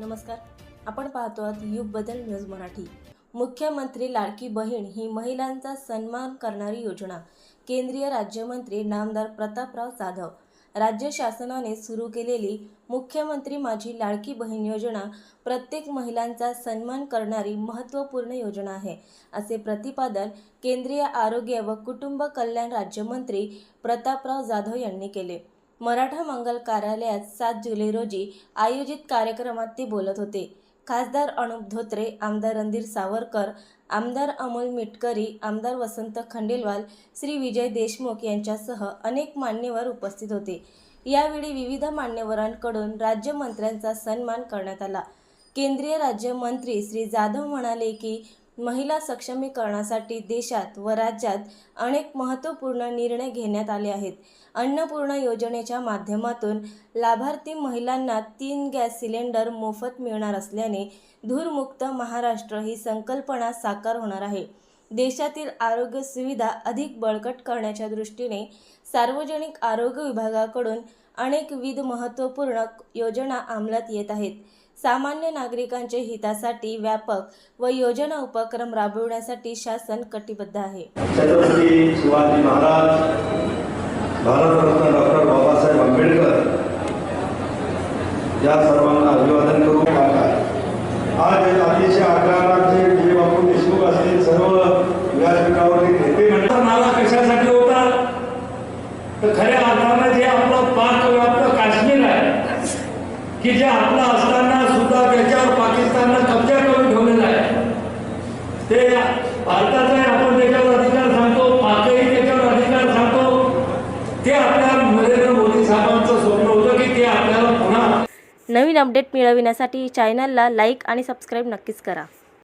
नमस्कार. आपण पाहतो आहात युग बदल न्यूज मराठी. मुख्यमंत्री लाडकी बहीण ही महिलांचा सन्मान करणारी योजना. केंद्रीय राज्यमंत्री नामदार प्रतापराव जाधव. राज्य शासनाने सुरू केलेली मुख्यमंत्री माझी लाडकी बहीण योजना प्रत्येक महिलांचा सन्मान करणारी महत्त्वपूर्ण योजना आहे असे प्रतिपादन केंद्रीय आरोग्य व कुटुंब कल्याण राज्यमंत्री प्रतापराव जाधव यांनी केले. मराठा मंगल कार्यालयात सात जुलै रोजी आयोजित कार्यक्रमात ते बोलत होते. खासदार अनुप धोत्रे आमदार रणधीर सावरकर आमदार अमोल मिटकरी आमदार वसंत खंडेलवाल श्री विजय देशमुख यांच्यासह अनेक मान्यवर उपस्थित होते. यावेळी विविध मान्यवरांकडून राज्यमंत्र्यांचा सन्मान करण्यात आला. केंद्रीय राज्यमंत्री श्री जाधव म्हणाले की महिला सक्षमीकरणासाठी देशात व राज्यात अनेक महत्त्वपूर्ण निर्णय घेण्यात आले आहेत. अन्नपूर्णा योजनेच्या माध्यमातून लाभार्थी महिलांना तीन गॅस सिलेंडर मोफत मिळणार असल्याने धूरमुक्त महाराष्ट्र ही संकल्पना साकार होणार आहे. देशातील आरोग्य सुविधा अधिक बळकट करण्याच्या दृष्टीने सार्वजनिक आरोग्य विभागाकडून अनेकविध महत्त्वपूर्ण योजना अंमलात येत आहेत. सामान्य नागरिकांच्या हितासाठी व्यापक व योजना उपक्रम राबविण्यासाठी शासन कटिबद्ध आहे. छत्रपती शिवाजी महाराज भारतरत्न डॉक्टर बाबासाहेब आंबेडकर या सर्वांना अभिवादन करू आज अतिशय आकाराचे जे बापू देशमुख असतील सर्व व्यासपीठावरती नेते मंडळ तर नाला कशासाठी होता? तर खऱ्या अर्थानं जे आपलं पाकव्याप्त काश्मीर आहे की जे आपला असताना सुद्धा त्याच्यावर पाकिस्ताननं कब्जा करून ठेवलेला आहे. ते भारताचा आहे, आपण त्याच्यावर अधिकार सांगतो पाकही त्याच्यावर अधिकार सांगतो. ते आपल्या नरेंद्र मोदी साहेबांचं स्वप्न होतं की ते आपल्याला पुन्हा नवीन अपडेट मिळविण्यासाठी चॅनलला लाईक आणि सबस्क्राईब नक्कीच करा.